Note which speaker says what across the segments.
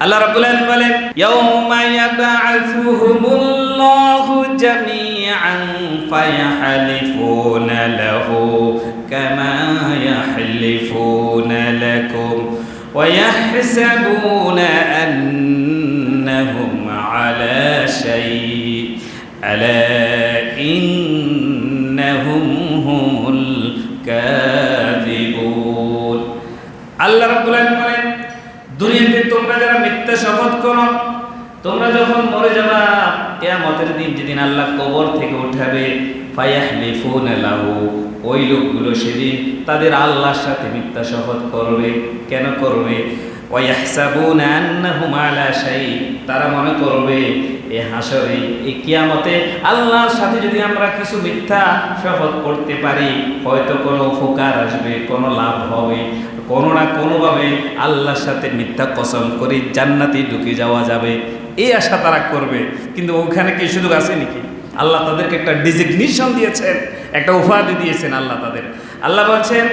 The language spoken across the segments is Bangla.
Speaker 1: আল্লাহ রাব্বুল আলামিন বলেন ইয়াউমা ইয়াবআথুহুমুল্লাহু জামিআন ফায়াহলিফুনা লাহু কামা ইয়াহলিফুনা লাকুম ويحسبون أنهم على شيء ألا إنهم هم الكاذبون আল্লাহ রাব্বুল আলামিন বলেন দুনিয়াতে তোমরা যারা মিথ্যা শপথ করো, তোমরা যখন মরে যাবা, কেয়ামতের দিন যেদিন আল্লাহ কবর থেকে উঠাবে, ফায়াহলিফুন লাহু, ওই লোকগুলো সেদিন তাদের আল্লাহর সাথে মিথ্যা শপথ করবে। কেন করবে? তারা মনে করবে, এ হাসরে এই কিয়ামতে আল্লাহর সাথে যদি আমরা কিছু মিথ্যা শপথ করতে পারি, হয়তো কোনো উপকার আসবে, কোনো লাভ হবে। কোনো না কোনোভাবে আল্লাহর সাথে মিথ্যা কসম করে জান্নাতে ঢুকে যাওয়া যাবে। এই আশা তারা করবে। কিন্তু ওখানে কি সুযোগ আছে নাকি? আল্লাহ তাদেরকে একটা ডিজিগনেশন দিয়েছেন একটা উপাধি দিয়েছেন আল্লাহ তাদের। আল্লাহ বলছেন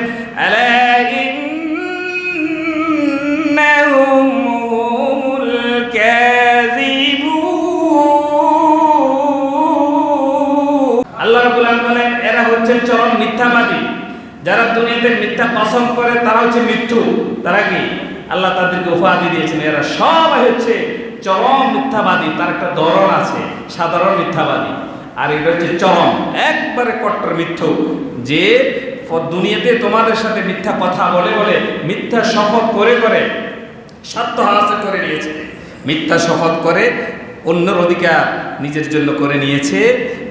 Speaker 1: আল্লাহ রাব্বুল আলামিন বলেন, এরা হচ্ছে চরম মিথ্যাবাদী। যারা দুনিয়াতে মিথ্যা পছন্দ করে, তারা হচ্ছে মৃত্যু। তারা কি? আল্লাহ তাদেরকে উপাধি দিয়েছেন। এরা সবাই হচ্ছে চরম মিথ্যাবাদী। তার একটা ধরন আছে, সাধারণ মিথ্যাবাদী। আর এটা হচ্ছে চরম, একবারে কট্টর মিথ্যু যে দুনিয়াতে তোমাদের সাথে মিথ্যা কথা বলে বলে, মিথ্যা শপথ করে করে সত্য হাসিল করে নিয়েছে। মিথ্যা শপথ করে অন্যর অধিকার নিজের জন্য করে নিয়েছে।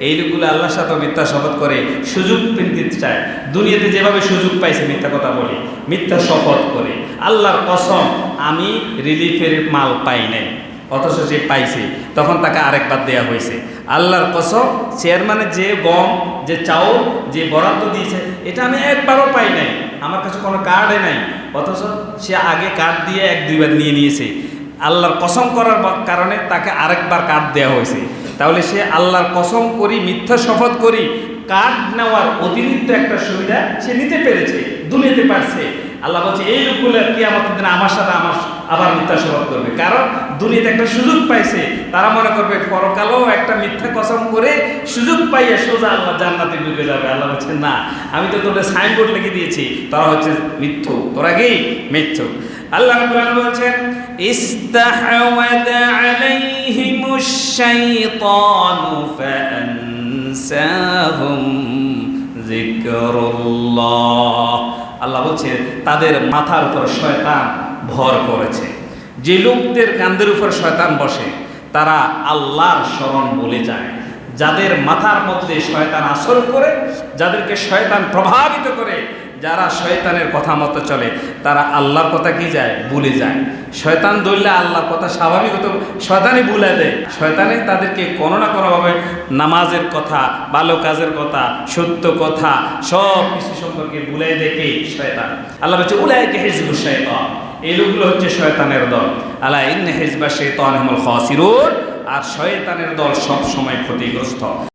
Speaker 1: এই লোকগুলো আল্লাহর সাথে মিথ্যা শপথ করে, সুযোগ নিতে চায়। দুনিয়াতে যেভাবে সুযোগ পাইছে মিথ্যা কথা বলে, মিথ্যা শপথ করে। আল্লাহর কসম, আমি রিলিফের মাল পাই নাই, অথচ সে পাইছে, তখন তাকে আরেকবার দেয়া হয়েছে। আল্লাহর কসম চেয়ারম্যানের যে গম, যে চাউল, যে বরাদ্দ দিয়েছে, এটা আমি একবারও পাই নাই। আমার কাছে কোনো কার্ডে নাই। অথচ সে আগে কার্ড দিয়ে এক দুইবার নিয়ে নিয়েছে। আল্লাহর কসম করার কারণে তাকে আরেকবার কার্ড দেওয়া হয়েছে। তাহলে সে আল্লাহর কসম করি, মিথ্যা শপথ করি কার্ড নেওয়ার অতিরিক্ত একটা সুবিধা সে নিতে পেরেছে, দুনিয়াতে পারছে। আল্লাহ বলছে, এই লোকগুলো কি আমার আমার সাথে আমার আবার মিথ্যা শপথ করবে কারণ দুনিয়াতে একটা সুযোগ পাইছে, তারা মনে করবে পরকালেও একটা মিথ্যা কসম করে সুযোগ পাইয়ে সোজা আল্লাহ জান্নাতে ঢুকে যাবে। আল্লাহ বলছে, না, আমি তো তোদের সাইনবোর্ড লিখে দিয়েছি। তারা হচ্ছে মিথ্যু। তোরা কি মিথ্যু? আল্লাহ আলামিন বলছেন ইস্তাহওয়াযা আলাইহিমুশ শাইতানু ফাআনসাহুম যিকরুল্লাহ। আল্লাহ বলছে, তাদের মাথার উপর শয়তান ভর করেছে। যে লোকদের কান্দের উপর শয়তান বসে, তারা আল্লাহর স্মরণ বলে যায়। যাদের মাথার মধ্যে শয়তান আসর করে, যাদেরকে শয়তান প্রভাবিত করে, যারা শয়তানের কথা মতো চলে, তারা আল্লাহর কথা কি যায়? ভুলে যায়। শয়তান ধরলে আল্লাহর কথা স্বাভাবিকত শয়তানই ভুলে দেয়। শয়তানে তাদেরকে কোনো না কোনোভাবে নামাজের কথা, ভালো কাজের কথা, সত্য কথা সব কিছু সম্পর্কে ভুলে দেখে শয়তান। আল্লাহ বলছে, উলাইকে হিজবু শয়তান। এই হচ্ছে শয়তানের দল। আলাইন হেজবা শেতন আর শয়তানের দল সব সময় ক্ষতিগ্রস্ত।